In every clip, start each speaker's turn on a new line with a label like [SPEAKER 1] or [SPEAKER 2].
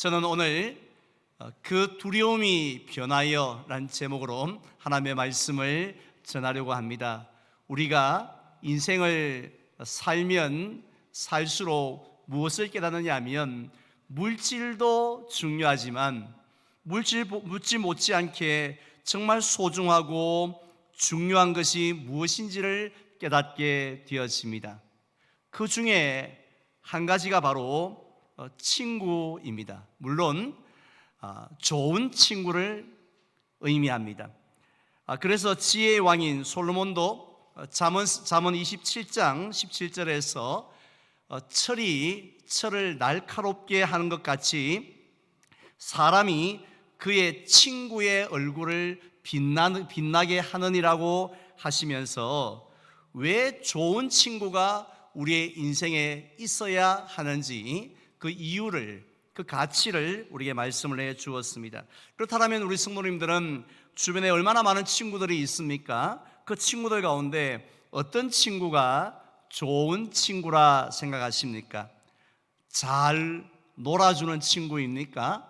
[SPEAKER 1] 저는 오늘 어, 그 두려움이 변하여 라는 제목으로 하나님의 말씀을 전하려고 합니다. 우리가 인생을 살면 살수록 무엇을 깨닫느냐 하면 물질도 중요하지만 물질 묻지 못지않게 정말 소중하고 중요한 것이 무엇인지를 깨닫게 되었습니다. 그 중에 한 가지가 바로 어, 친구입니다. 물론 아, 좋은 친구를 의미합니다. 아, 그래서 지혜의 왕인 솔로몬도 어, 잠언 잠언 27장 17절에서 어, 철이 철을 날카롭게 하는 것 같이 사람이 그의 친구의 얼굴을 빛나, 빛나게 하느니라고 하시면서 왜 좋은 친구가 우리의 인생에 있어야 하는지 그 이유를 그 가치를 우리에게 말씀을 해 주었습니다. 그렇다면 우리 성도님들은 주변에 얼마나 많은 친구들이 있습니까? 그 친구들 가운데 어떤 친구가 좋은 친구라 생각하십니까? 잘 놀아주는 친구입니까?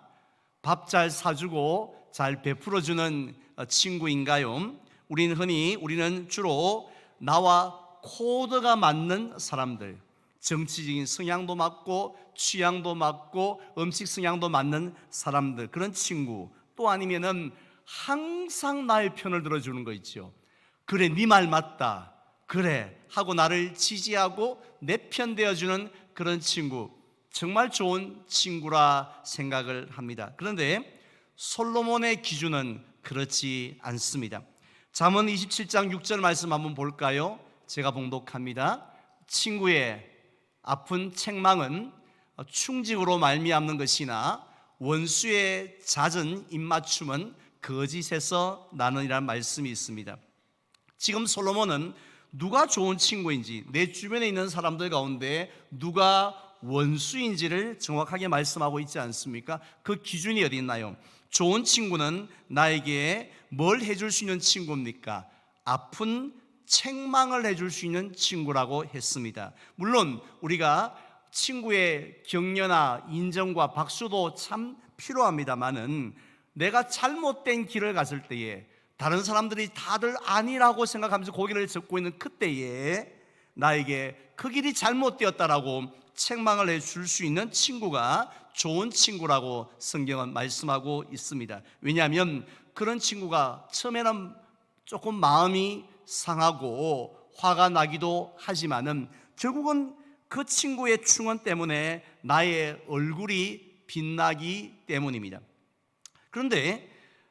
[SPEAKER 1] 밥 잘 사주고 잘 베풀어주는 친구인가요? 우리는 흔히 우리는 주로 나와 코드가 맞는 사람들, 정치적인 성향도 맞고 취향도 맞고 음식 성향도 맞는 사람들 그런 친구 또 아니면은 항상 나의 편을 들어주는 거 있죠. 그래 네 말 맞다. 그래 하고 나를 지지하고 내 편 되어주는 그런 친구 정말 좋은 친구라 생각을 합니다. 그런데 솔로몬의 기준은 그렇지 않습니다. 잠언 27장 6절 말씀 한번 볼까요? 제가 봉독합니다. 친구의 아픈 책망은 충직으로 말미암는 것이나 원수의 잦은 입맞춤은 거짓에서 나는이라는 말씀이 있습니다. 지금 솔로몬은 누가 좋은 친구인지 내 주변에 있는 사람들 가운데 누가 원수인지를 정확하게 말씀하고 있지 않습니까? 그 기준이 어디 있나요? 좋은 친구는 나에게 뭘 해줄 수 있는 친구입니까? 아픈 책망을 해줄 수 있는 친구라고 했습니다. 물론 우리가 친구의 격려나 인정과 박수도 참 필요합니다만은 내가 잘못된 길을 갔을 때에 다른 사람들이 다들 아니라고 생각하면서 고개를 젓고 있는 그때에 나에게 그 길이 잘못되었다라고 책망을 해줄 수 있는 친구가 좋은 친구라고 성경은 말씀하고 있습니다. 왜냐하면 그런 친구가 처음에는 조금 마음이 상하고 화가 나기도 하지만은 결국은 그 친구의 충원 때문에 나의 얼굴이 빛나기 때문입니다. 그런데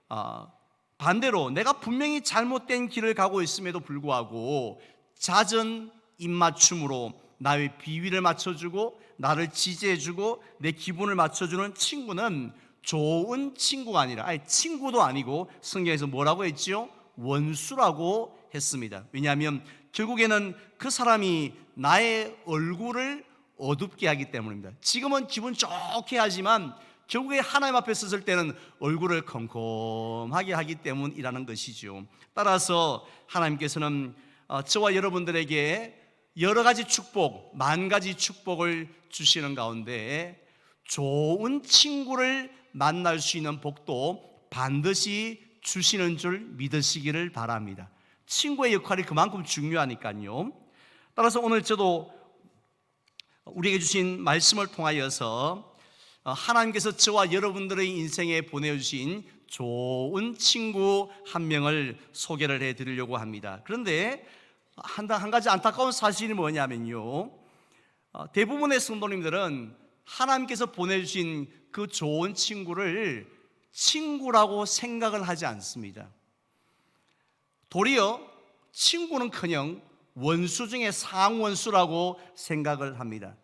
[SPEAKER 1] 어, 반대로 내가 분명히 잘못된 길을 가고 있음에도 불구하고 잦은 입맞춤으로 나의 비위를 맞춰주고 나를 지지해주고 내 기분을 맞춰주는 친구는 좋은 친구가 아니라 아니 친구도 아니고 성경에서 뭐라고 했지요? 원수라고 했습니다. 왜냐하면 결국에는 그 사람이 나의 얼굴을 어둡게 하기 때문입니다. 지금은 기분 좋게 하지만 결국에 하나님 앞에 섰을 때는 얼굴을 컴컴하게 하기 때문이라는 것이죠. 따라서 하나님께서는 어, 저와 여러분들에게 여러 가지 축복, 만 가지 축복을 주시는 가운데 좋은 친구를 만날 수 있는 복도 반드시 주시는 줄 믿으시기를 바랍니다. 친구의 역할이 그만큼 중요하니까요. 따라서 오늘 저도 우리에게 주신 말씀을 통하여서 하나님께서 저와 여러분들의 인생에 보내주신 좋은 친구 한 명을 소개를 해 드리려고 합니다. 그런데 한, 한 가지 안타까운 사실이 뭐냐면요. 어, 대부분의 성도님들은 하나님께서 보내주신 그 좋은 친구를 친구라고 생각을 하지 않습니다. 도리어 친구는커녕 원수 중에 상원수라고 생각을 합니다.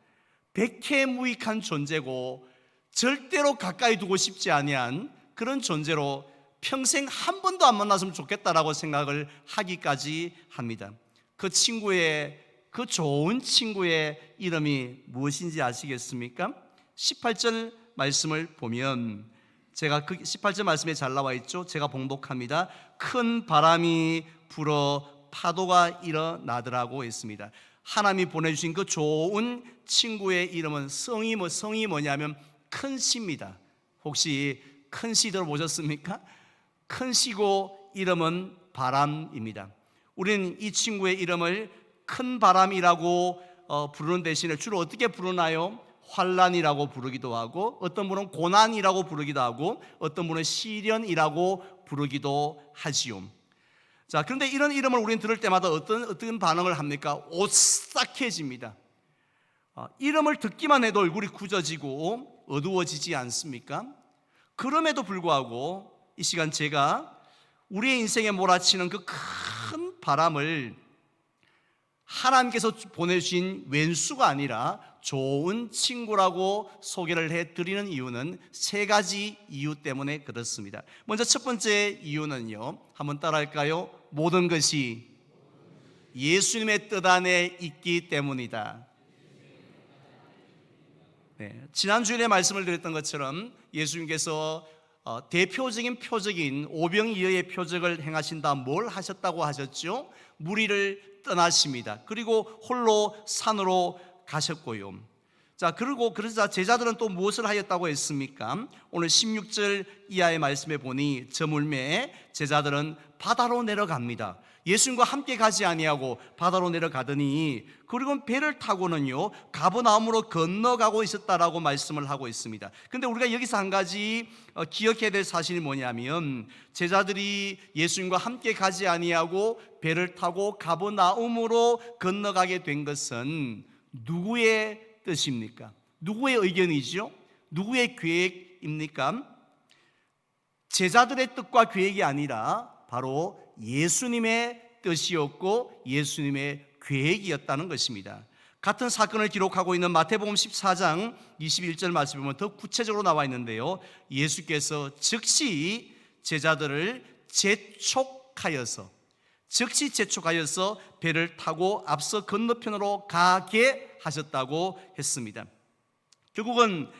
[SPEAKER 1] 백해무익한 존재고 절대로 가까이 두고 싶지 아니한 그런 존재로 평생 한 번도 안 만났으면 좋겠다라고 생각을 하기까지 합니다. 그 친구의 그 좋은 친구의 이름이 무엇인지 아시겠습니까? 18절 말씀을 보면 제가 그 18절 말씀에 잘 나와 있죠. 제가 봉독합니다. 큰 바람이 불어 파도가 일어나더라고 했습니다. 하나님이 보내주신 그 좋은 친구의 이름은 성이 뭐 성이 뭐냐면 큰 시입니다. 혹시 큰시 들어보셨습니까? 큰 시고 이름은 바람입니다. 우리는 이 친구의 이름을 큰 바람이라고 어, 부르는 대신에 주로 어떻게 부르나요? 환란이라고 부르기도 하고 어떤 분은 고난이라고 부르기도 하고 어떤 분은 시련이라고 부르기도 하지요. 자, 그런데 이런 이름을 우리는 들을 때마다 어떤 어떤 반응을 합니까? 오싹해집니다. 어, 이름을 듣기만 해도 얼굴이 굳어지고 어두워지지 않습니까? 그럼에도 불구하고 이 시간 제가 우리의 인생에 몰아치는 그 큰 바람을 하나님께서 보내주신 왼수가 아니라 좋은 친구라고 소개를 해 드리는 이유는 세 가지 이유 때문에 그렇습니다. 먼저 첫 번째 이유는요, 한번 따라할까요? 모든 것이 예수님의 뜻 안에 있기 때문이다. 네, 지난주에 말씀을 드렸던 것처럼 예수님께서 어, 대표적인 표적인 오병이어의 표적을 행하신다 뭘 하셨다고 하셨죠? 무리를 떠나십니다. 그리고 홀로 산으로 가셨고요. 자, 그리고 그러자 제자들은 또 무엇을 하였다고 했습니까? 오늘 16절 이하의 말씀에 보니 저물매 제자들은 바다로 내려갑니다. 예수님과 함께 가지 아니하고 바다로 내려가더니 그리고 배를 타고는요 가버나움으로 건너가고 있었다라고 말씀을 하고 있습니다. 근데 우리가 여기서 한 가지 어, 기억해야 될 사실이 뭐냐면 제자들이 예수님과 함께 가지 아니하고 배를 타고 가버나움으로 건너가게 된 것은 누구의 뜻입니까? 누구의 의견이죠? 누구의 계획입니까? 제자들의 뜻과 계획이 아니라 바로 예수님의 뜻이었고 예수님의 계획이었다는 것입니다. 같은 사건을 기록하고 있는 마태복음 14장 21절 말씀 보면 더 구체적으로 나와 있는데요. 예수께서 즉시 제자들을 재촉하여서 즉시 재촉하여서 배를 타고 앞서 건너편으로 가게 하셨다고 했습니다. 결국은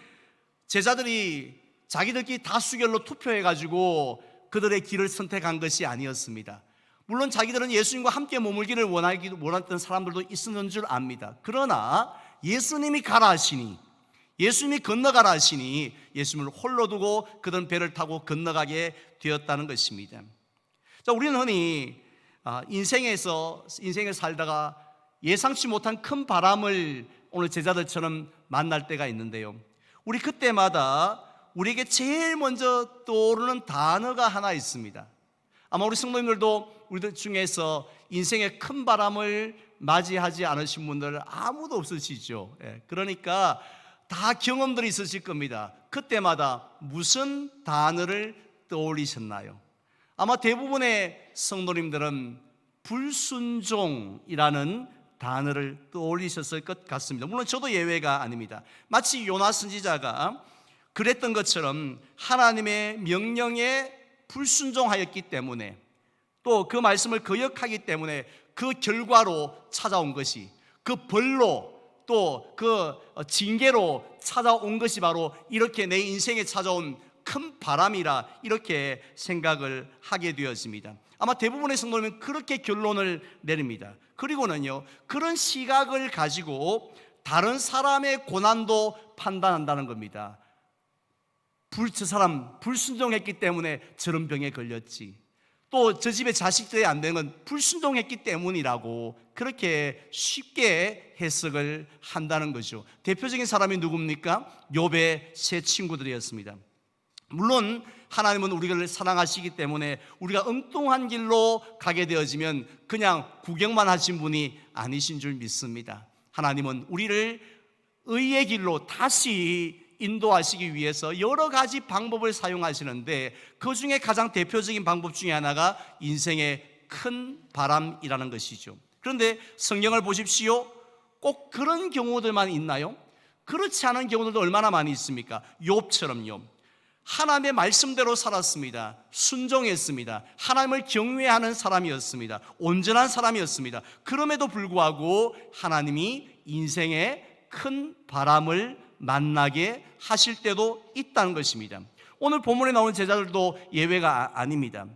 [SPEAKER 1] 제자들이 자기들끼리 다수결로 투표해 가지고 그들의 길을 선택한 것이 아니었습니다. 물론 자기들은 예수님과 함께 머물기를 원하기 원했던 사람들도 있었는 줄 압니다. 그러나 예수님이 가라 하시니 예수님이 건너가라 하시니 예수님을 홀로 두고 그들은 배를 타고 건너가게 되었다는 것입니다. 자, 우리는 흔히 아, 인생에서 인생을 살다가 예상치 못한 큰 바람을 오늘 제자들처럼 만날 때가 있는데요. 우리 그때마다 우리에게 제일 먼저 떠오르는 단어가 하나 있습니다. 아마 우리 성도님들도 우리들 중에서 인생의 큰 바람을 맞이하지 않으신 분들 아무도 없으시죠. 예, 그러니까 다 경험들이 있으실 겁니다. 그때마다 무슨 단어를 떠올리셨나요? 아마 대부분의 성도님들은 불순종이라는 단어를 떠올리셨을 것 같습니다. 물론 저도 예외가 아닙니다. 마치 요나 선지자가 그랬던 것처럼 하나님의 명령에 불순종하였기 때문에 또 그 말씀을 거역하기 때문에 그 결과로 찾아온 것이 그 벌로 또 그 징계로 찾아온 것이 바로 이렇게 내 인생에 찾아온 큰 바람이라 이렇게 생각을 하게 되었습니다. 아마 대부분의 성도님은 그렇게 결론을 내립니다. 그리고는요, 그런 시각을 가지고 다른 사람의 고난도 판단한다는 겁니다. 불, 저 사람 불순종했기 때문에 저런 병에 걸렸지. 또 저 집에 자식들이 안 되는 건 불순종했기 때문이라고 그렇게 쉽게 해석을 한다는 거죠. 대표적인 사람이 누굽니까? 욥의 세 친구들이었습니다. 물론 하나님은 우리를 사랑하시기 때문에 우리가 엉뚱한 길로 가게 되어지면 그냥 구경만 하신 분이 아니신 줄 믿습니다. 하나님은 우리를 의의 길로 다시 인도하시기 위해서 여러 가지 방법을 사용하시는데 그 중에 가장 대표적인 방법 중에 하나가 인생의 큰 바람이라는 것이죠. 그런데 성경을 보십시오. 꼭 그런 경우들만 있나요? 그렇지 않은 경우들도 얼마나 많이 있습니까? 욥처럼요. 하나님의 말씀대로 살았습니다. 순종했습니다. 하나님을 경외하는 사람이었습니다. 온전한 사람이었습니다. 그럼에도 불구하고 하나님이 인생에 큰 바람을 만나게 하실 때도 있다는 것입니다. 오늘 본문에 나오는 제자들도 예외가 아- 아닙니다.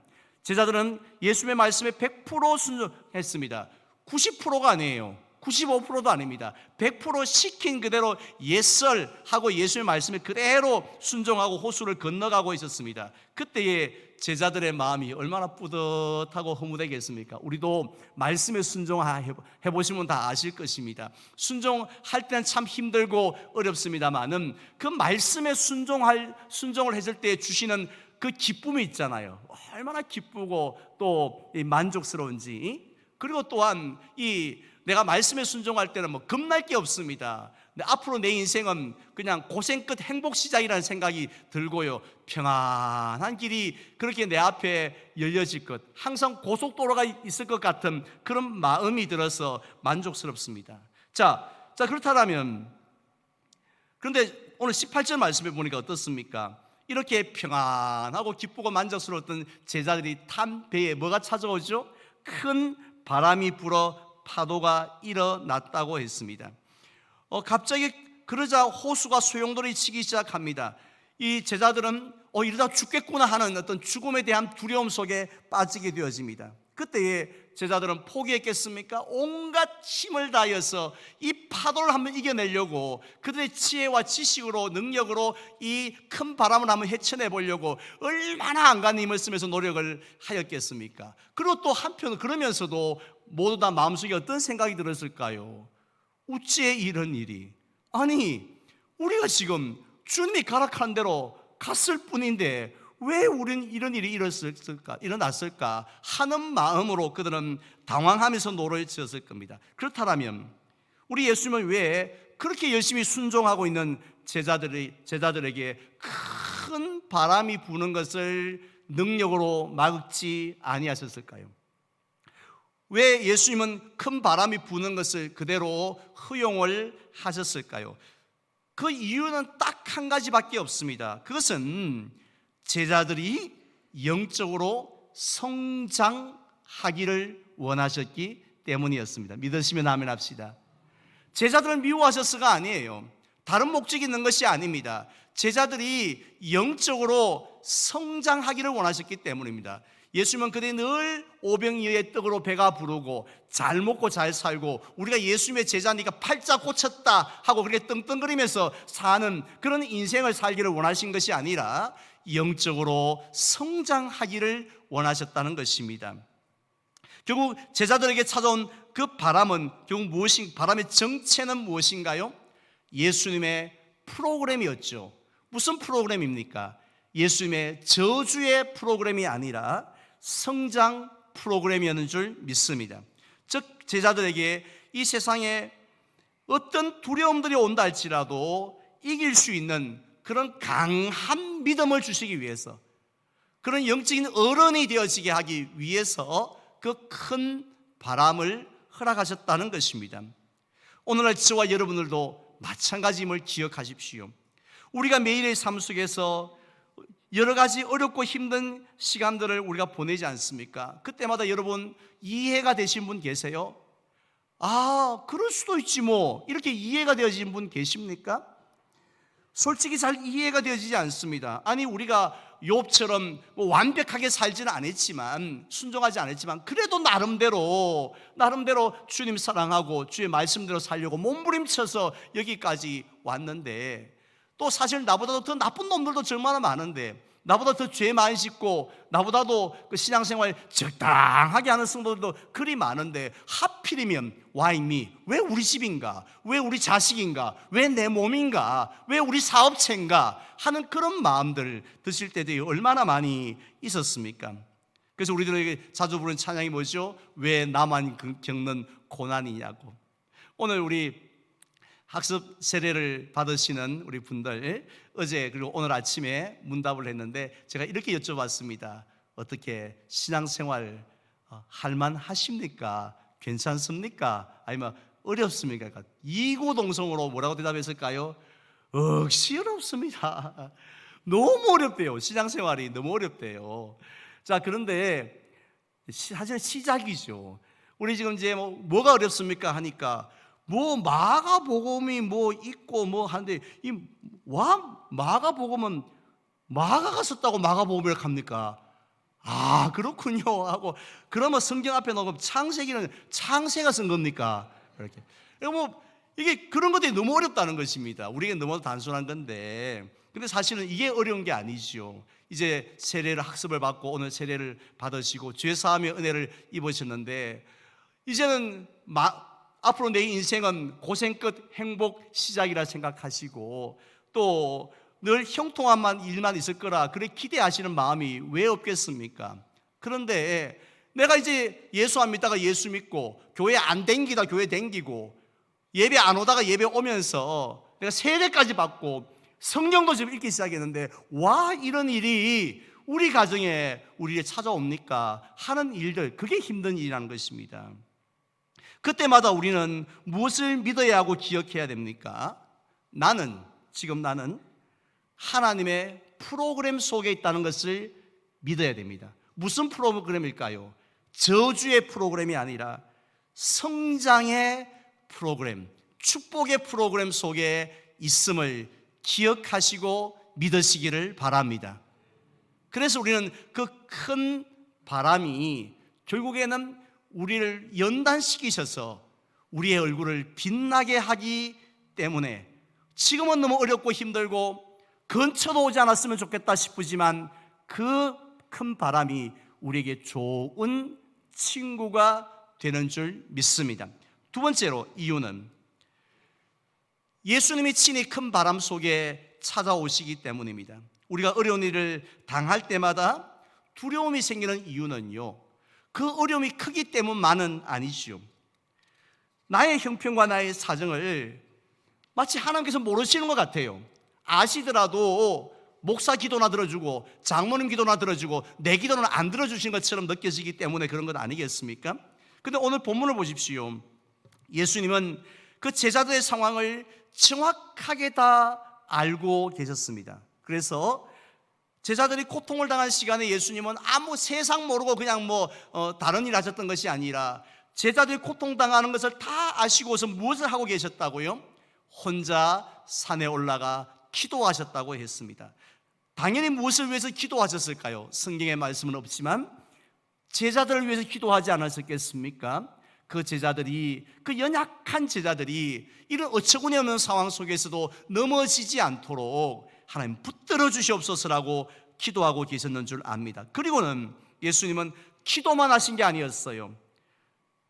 [SPEAKER 1] 제자들은 예수의 말씀에 100% 순종했습니다. 90%가 아니에요. 95%도 아닙니다. 100% 시킨 그대로 예설 하고 예수의 말씀에 그대로 순종하고 호수를 건너가고 있었습니다. 그때의 제자들의 마음이 얼마나 뿌듯하고 허무되겠습니까? 우리도 말씀에 순종해 보시면 다 아실 것입니다. 순종할 때는 참 힘들고 어렵습니다만은 그 말씀에 순종할 순종을 했을 때 주시는 그 기쁨이 있잖아요. 얼마나 기쁘고 또 만족스러운지. 그리고 또한 이 내가 말씀에 순종할 때는 뭐 겁날 게 없습니다. 근데 앞으로 내 인생은 그냥 고생 끝 행복 시작이라는 생각이 들고요. 평안한 길이 그렇게 내 앞에 열려질 것, 항상 고속도로가 있을 것 같은 그런 마음이 들어서 만족스럽습니다. 자, 자 그렇다면 그런데 오늘 18절 말씀에 보니까 어떻습니까? 이렇게 평안하고 기쁘고 만족스러웠던 제자들이 탄 배에 뭐가 찾아오죠? 큰 바람이 불어 파도가 일어났다고 했습니다. 어, 갑자기 그러자 호수가 소용돌이 치기 시작합니다. 이 제자들은 어, 이러다 죽겠구나 하는 어떤 죽음에 대한 두려움 속에 빠지게 되어집니다. 그때에 제자들은 포기했겠습니까? 온갖 힘을 다해서 이 파도를 한번 이겨내려고 그들의 지혜와 지식으로 능력으로 이 큰 바람을 한번 헤쳐내 보려고 얼마나 안간힘을 힘을 쓰면서 노력을 하였겠습니까? 그리고 또 한편 그러면서도 모두 다 마음속에 어떤 생각이 들었을까요? 우찌에 이런 일이 아니 우리가 지금 주님이 가락한 대로 갔을 뿐인데 왜 우리는 이런 일이 일어났을까, 일어났을까 하는 마음으로 그들은 당황하면서 노를 지었을 겁니다. 그렇다면 우리 예수님은 왜 그렇게 열심히 순종하고 있는 제자들이, 제자들에게 큰 바람이 부는 것을 능력으로 막지 아니하셨을까요? 왜 예수님은 큰 바람이 부는 것을 그대로 허용을 하셨을까요? 그 이유는 딱 한 가지밖에 없습니다. 그것은 제자들이 영적으로 성장하기를 원하셨기 때문이었습니다. 믿으시면 아멘 합시다. 제자들을 미워하셨어가 아니에요. 다른 목적이 있는 것이 아닙니다. 제자들이 영적으로 성장하기를 원하셨기 때문입니다. 예수님은 그들이 늘 오병이어의 떡으로 배가 부르고 잘 먹고 잘 살고 우리가 예수님의 제자니까 팔자 고쳤다 하고 그렇게 떵떵거리면서 사는 그런 인생을 살기를 원하신 것이 아니라 영적으로 성장하기를 원하셨다는 것입니다. 결국 제자들에게 찾아온 그 바람은 결국 무엇인 바람의 정체는 무엇인가요? 예수님의 프로그램이었죠. 무슨 프로그램입니까? 예수님의 저주의 프로그램이 아니라 성장 프로그램이었는 줄 믿습니다. 즉 제자들에게 이 세상에 어떤 두려움들이 온다 할지라도 이길 수 있는 그런 강한 믿음을 주시기 위해서 그런 영적인 어른이 되어지게 하기 위해서 그 큰 바람을 허락하셨다는 것입니다. 오늘날 저와 여러분들도 마찬가지임을 기억하십시오. 우리가 매일의 삶 속에서 여러 가지 어렵고 힘든 시간들을 우리가 보내지 않습니까? 그때마다 여러분 이해가 되신 분 계세요? 아, 그럴 수도 있지 뭐. 이렇게 이해가 되어진 분 계십니까? 솔직히 잘 이해가 되어지지 않습니다. 아니 우리가 욥처럼 뭐 완벽하게 살지는 않았지만 순종하지 않았지만 그래도 나름대로 나름대로 주님 사랑하고 주의 말씀대로 살려고 몸부림쳐서 여기까지 왔는데 또 사실 나보다도 더 나쁜 놈들도 얼마나 많은데 나보다 더 죄 많이 짓고 나보다도 그 신앙생활 적당하게 하는 성도들도 그리 많은데 하필이면 와이미 왜 우리 집인가? 왜 우리 자식인가? 왜 내 몸인가? 왜 우리 사업체인가? 하는 그런 마음들 드실 때도 얼마나 많이 있었습니까? 그래서 우리들에게 자주 부르는 찬양이 뭐죠? 왜 나만 겪는 고난이냐고. 오늘 우리 학습 세례를 받으시는 우리 분들 어제 그리고 오늘 아침에 문답을 했는데 제가 이렇게 여쭤봤습니다. 어떻게 신앙생활 어, 할만 하십니까? 괜찮습니까? 아니면 어렵습니까? 그러니까 이고동성으로 뭐라고 대답했을까요? 억시 어렵습니다. 너무 어렵대요. 신앙생활이 너무 어렵대요. 자, 그런데 사실 시작이죠. 우리 지금 이제 뭐, 뭐가 어렵습니까? 하니까 뭐 마가복음이 뭐 있고 뭐 하는데 이 와 마가복음은 마가가 썼다고 마가복음을 갑니까? 아 그렇군요 하고 그러면 성경 앞에 놓으면 창세기는 창세가 쓴 겁니까? 이렇게. 뭐 이게 그런 것들이 너무 어렵다는 것입니다. 우리에게 너무 단순한 건데. 근데 사실은 이게 어려운 게 아니죠. 이제 세례를 학습을 받고 오늘 세례를 받으시고 죄 사함의 은혜를 입으셨는데 이제는 마, 앞으로 내 인생은 고생 끝 행복 시작이라 생각하시고 또 늘 형통한 일만 있을 거라 그래 기대하시는 마음이 왜 없겠습니까? 그런데 내가 이제 예수 안 믿다가 예수 믿고 교회 안 댕기다 교회 댕기고 예배 안 오다가 예배 오면서 내가 세례까지 받고 성경도 지금 읽기 시작했는데 와 이런 일이 우리 가정에 우리를 찾아옵니까 하는 일들 그게 힘든 일이라는 것입니다. 그때마다 우리는 무엇을 믿어야 하고 기억해야 됩니까? 나는 지금 나는 하나님의 프로그램 속에 있다는 것을 믿어야 됩니다. 무슨 프로그램일까요? 저주의 프로그램이 아니라 성장의 프로그램, 축복의 프로그램 속에 있음을 기억하시고 믿으시기를 바랍니다. 그래서 우리는 그 큰 바람이 결국에는 우리를 연단시키셔서 우리의 얼굴을 빛나게 하기 때문에 지금은 너무 어렵고 힘들고 근처도 오지 않았으면 좋겠다 싶으지만 그 큰 바람이 우리에게 좋은 친구가 되는 줄 믿습니다. 두 번째로 이유는 예수님이 친히 큰 바람 속에 찾아오시기 때문입니다. 우리가 어려운 일을 당할 때마다 두려움이 생기는 이유는요. 그 어려움이 크기 때문만은 아니죠. 나의 형편과 나의 사정을 마치 하나님께서 모르시는 것 같아요. 아시더라도 목사 기도나 들어주고 장모님 기도나 들어주고 내 기도는 안 들어주신 것처럼 느껴지기 때문에 그런 것 아니겠습니까? 근데 오늘 본문을 보십시오. 예수님은 그 제자들의 상황을 정확하게 다 알고 계셨습니다. 그래서 제자들이 고통을 당한 시간에 예수님은 아무 세상 모르고 그냥 뭐 어, 다른 일 하셨던 것이 아니라 제자들이 고통 당하는 것을 다 아시고서 무엇을 하고 계셨다고요? 혼자 산에 올라가 기도하셨다고 했습니다. 당연히 무엇을 위해서 기도하셨을까요? 성경의 말씀은 없지만 제자들을 위해서 기도하지 않았었겠습니까? 그 제자들이 그 연약한 제자들이 이런 어처구니 없는 상황 속에서도 넘어지지 않도록 하나님 붙들어 주시옵소서라고 기도하고 계셨는 줄 압니다. 그리고는 예수님은 기도만 하신 게 아니었어요.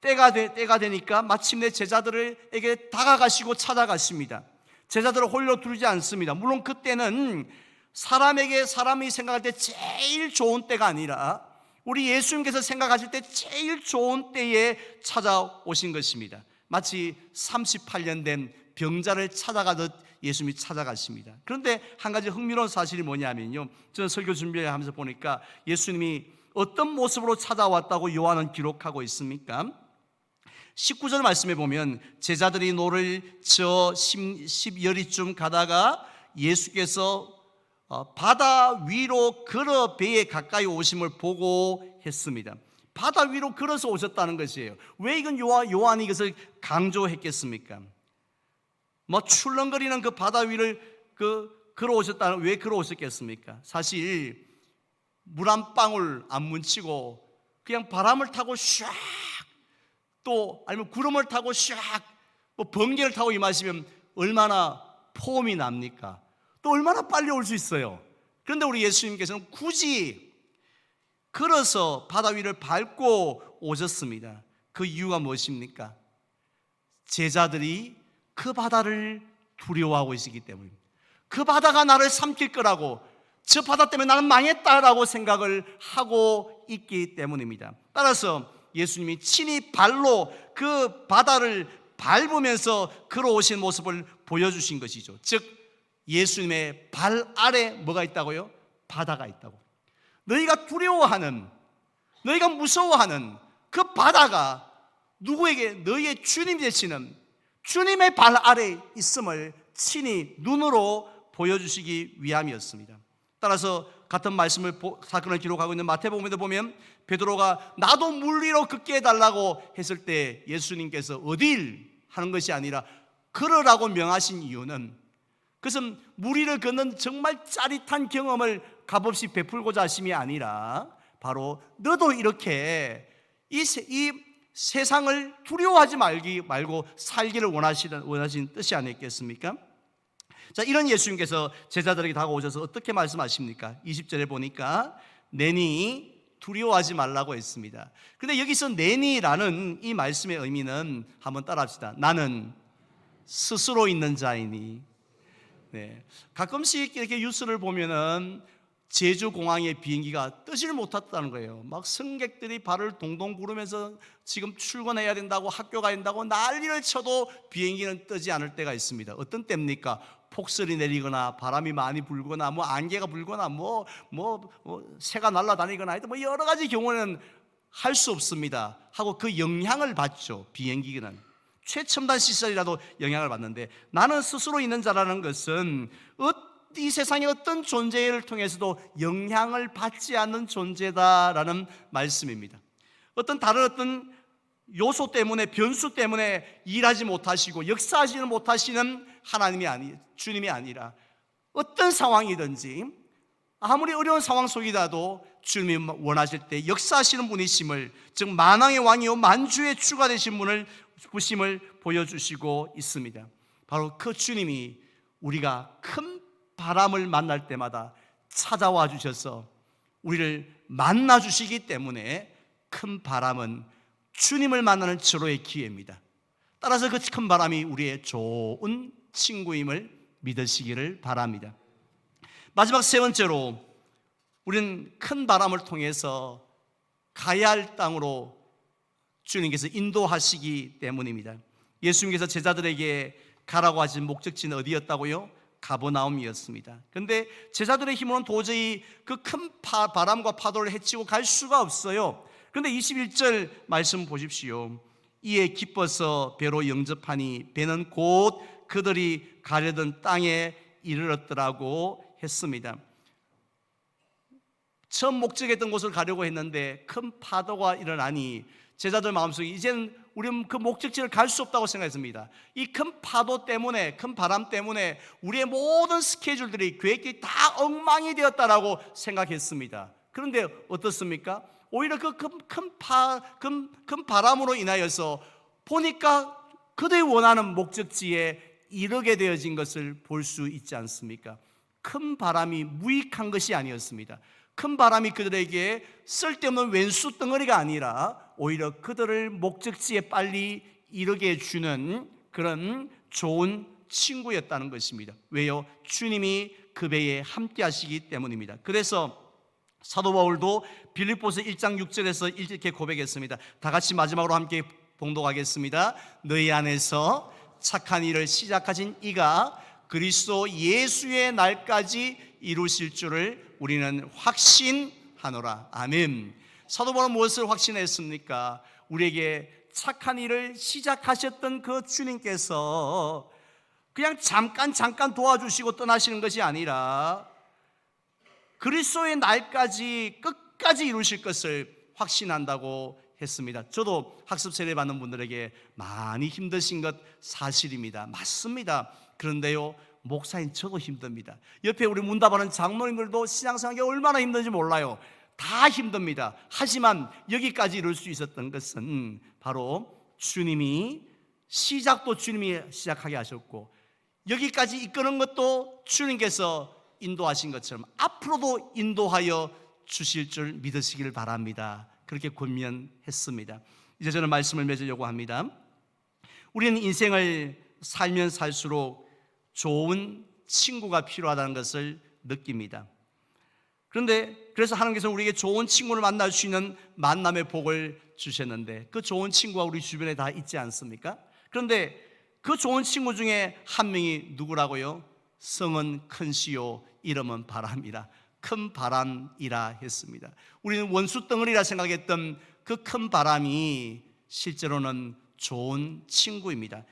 [SPEAKER 1] 때가 되, 때가 되니까 마침내 제자들에게 다가가시고 찾아가십니다. 제자들을 홀려 두지 않습니다. 물론 그때는 사람에게 사람이 생각할 때 제일 좋은 때가 아니라 우리 예수님께서 생각하실 때 제일 좋은 때에 찾아오신 것입니다. 마치 38년 된 병자를 찾아가듯 예수님이 찾아가십니다. 그런데 한 가지 흥미로운 사실이 뭐냐면요. 저는 설교 준비하면서 보니까 예수님이 어떤 모습으로 찾아왔다고 요한은 기록하고 있습니까? 19절 말씀에 보면 제자들이 노를 저 10여리쯤 가다가 예수께서 어, 바다 위로 걸어 배에 가까이 오심을 보고 했습니다. 바다 위로 걸어서 오셨다는 것이에요. 왜 이건 요한, 이 이것을 강조했겠습니까? 뭐 출렁거리는 그 바다 위를 그 걸어오셨다는 왜 걸어오셨겠습니까? 사실 물 한 방울 안 묻히고 그냥 바람을 타고 샥또 아니면 구름을 타고 샥뭐 번개를 타고 임하시면 얼마나 폼이 납니까? 또 얼마나 빨리 올 수 있어요. 그런데 우리 예수님께서는 굳이 걸어서 바다 위를 밟고 오셨습니다. 그 이유가 무엇입니까? 제자들이 그 바다를 두려워하고 있기 때문입니다. 그 바다가 나를 삼킬 거라고 저 바다 때문에 나는 망했다라고 생각을 하고 있기 때문입니다. 따라서 예수님이 친히 발로 그 바다를 밟으면서 걸어오신 모습을 보여주신 것이죠. 즉 예수님의 발 아래 뭐가 있다고요? 바다가 있다고. 너희가 두려워하는, 너희가 무서워하는 그 바다가 누구에게 너희의 주님 되시는 주님의 발 아래 있음을 친히 눈으로 보여주시기 위함이었습니다. 따라서 같은 말씀을 사건을 기록하고 있는 마태복음에도 보면 베드로가 나도 물 위로 걷게 해달라고 했을 때 예수님께서 어딜 하는 것이 아니라 걸으라고 명하신 이유는 그것은 무리를 걷는 정말 짜릿한 경험을 값없이 베풀고자 하심이 아니라 바로 너도 이렇게 이, 이 세상을 두려워하지 말기 말고 살기를 원하시는 원하시는 뜻이 아니겠습니까? 자, 이런 예수님께서 제자들에게 다가오셔서 어떻게 말씀하십니까? 20절에 보니까 내니 두려워하지 말라고 했습니다. 근데 여기서 내니라는 이 말씀의 의미는 한번 따라합시다. 나는 스스로 있는 자이니. 네. 가끔씩 이렇게 뉴스를 보면은 제주 공항의 비행기가 뜨질 못했다는 거예요. 막 승객들이 발을 동동 구르면서 지금 출근해야 된다고 학교 가야 된다고 난리를 쳐도 비행기는 뜨지 않을 때가 있습니다. 어떤 때입니까? 폭설이 내리거나 바람이 많이 불거나 뭐 안개가 불거나 뭐뭐뭐 새가 날아다니거나 하여튼 뭐 여러 가지 경우는 할 수 없습니다. 하고 그 영향을 받죠. 비행기는 최첨단 시설이라도 영향을 받는데 나는 스스로 있는 자라는 것은 어- 이 세상의 어떤 존재를 통해서도 영향을 받지 않는 존재다라는 말씀입니다. 어떤 다른 어떤 요소 때문에 변수 때문에 일하지 못하시고 역사하지는 못하시는 하나님이 아니 주님이 아니라 어떤 상황이든지 아무리 어려운 상황 속이라도 주님이 원하실 때 역사하시는 분이심을 즉 만왕의 왕이요 만주의 주가 되신 분을 부심을 보여주시고 있습니다. 바로 그 주님이 우리가 큰 바람을 만날 때마다 찾아와 주셔서 우리를 만나 주시기 때문에 큰 바람은 주님을 만나는 절호의 기회입니다. 따라서 그 큰 바람이 우리의 좋은 친구임을 믿으시기를 바랍니다. 마지막 세 번째로 우리는 큰 바람을 통해서 가야 할 땅으로 주님께서 인도하시기 때문입니다. 예수님께서 제자들에게 가라고 하신 목적지는 어디였다고요? 가버나움이었습니다. 그런데 제자들의 힘으로는 도저히 그 큰 바람과 파도를 헤치고 갈 수가 없어요. 그런데 21절 말씀 보십시오. 이에 기뻐서 배로 영접하니 배는 곧 그들이 가려던 땅에 이르렀더라고 했습니다. 처음 목적했던 곳을 가려고 했는데 큰 파도가 일어나니 제자들 마음속에 이제는 우리는 그 목적지를 갈 수 없다고 생각했습니다. 이 큰 파도 때문에, 큰 바람 때문에 우리의 모든 스케줄들이 계획이 다 엉망이 되었다라고 생각했습니다. 그런데 어떻습니까? 오히려 그 큰 파, 큰, 큰 바람으로 인하여서 보니까 그들이 원하는 목적지에 이르게 되어진 것을 볼 수 있지 않습니까? 큰 바람이 무익한 것이 아니었습니다. 큰 바람이 그들에게 쓸데없는 왼수 덩어리가 아니라 오히려 그들을 목적지에 빨리 이르게 해주는 그런 좋은 친구였다는 것입니다. 왜요? 주님이 그 배에 함께 하시기 때문입니다. 그래서 사도 바울도 빌립보서 1장 6절에서 이렇게 고백했습니다. 다 같이 마지막으로 함께 봉독하겠습니다. 너희 안에서 착한 일을 시작하신 이가 그리스도 예수의 날까지 이루실 줄을 우리는 확신하노라. 아멘. 사도 바울은 무엇을 확신했습니까? 우리에게 착한 일을 시작하셨던 그 주님께서 그냥 잠깐 잠깐 도와주시고 떠나시는 것이 아니라 그리스도의 날까지 끝까지 이루실 것을 확신한다고 했습니다. 저도 학습 세례 받는 분들에게 많이 힘드신 것 사실입니다. 맞습니다. 그런데요, 목사인 저도 힘듭니다. 옆에 우리 문답하는 장로님들도 신앙생활이 얼마나 힘든지 몰라요. 다 힘듭니다. 하지만 여기까지 이룰 수 있었던 것은 바로 주님이 시작도 주님이 시작하게 하셨고 여기까지 이끄는 것도 주님께서 인도하신 것처럼 앞으로도 인도하여 주실 줄 믿으시길 바랍니다. 그렇게 권면했습니다. 이제 저는 말씀을 맺으려고 합니다. 우리는 인생을 살면 살수록 좋은 친구가 필요하다는 것을 느낍니다. 그런데 그래서 하나님께서 우리에게 좋은 친구를 만날 수 있는 만남의 복을 주셨는데 그 좋은 친구가 우리 주변에 다 있지 않습니까? 그런데 그 좋은 친구 중에 한 명이 누구라고요? 성은 큰 시요 이름은 바람이라 큰 바람이라 했습니다. 우리는 원수 덩어리라 생각했던 그 큰 바람이 실제로는 좋은 친구입니다.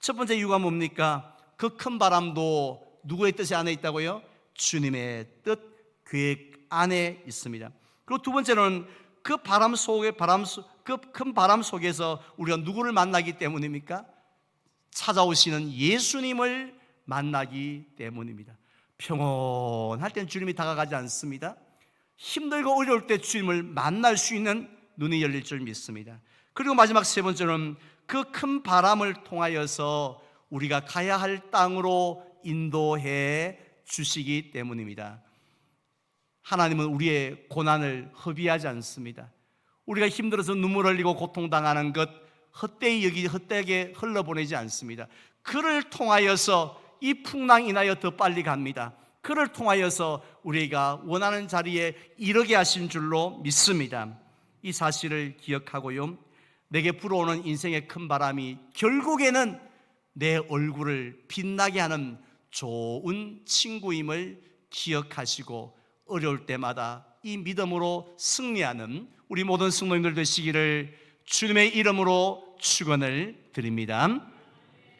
[SPEAKER 1] 첫 번째 이유가 뭡니까? 그 큰 바람도 누구의 뜻이 안에 있다고요? 주님의 뜻, 계획 안에 있습니다. 그리고 두 번째는 그 바람 속에 바람 그 큰 바람 속에서 우리가 누구를 만나기 때문입니까? 찾아오시는 예수님을 만나기 때문입니다. 평온할 땐 주님이 다가가지 않습니다. 힘들고 어려울 때 주님을 만날 수 있는 눈이 열릴 줄 믿습니다. 그리고 마지막 세 번째는 그 큰 바람을 통하여서 우리가 가야 할 땅으로 인도해 주시기 때문입니다. 하나님은 우리의 고난을 허비하지 않습니다. 우리가 힘들어서 눈물 흘리고 고통당하는 것 헛되이 여기 헛되게 흘러보내지 않습니다. 그를 통하여서 이 풍랑 인하여 더 빨리 갑니다. 그를 통하여서 우리가 원하는 자리에 이르게 하신 줄로 믿습니다. 이 사실을 기억하고요. 내게 불어오는 인생의 큰 바람이 결국에는 내 얼굴을 빛나게 하는 좋은 친구임을 기억하시고 어려울 때마다 이 믿음으로 승리하는 우리 모든 승노인들 되시기를 주님의 이름으로 축원을 드립니다.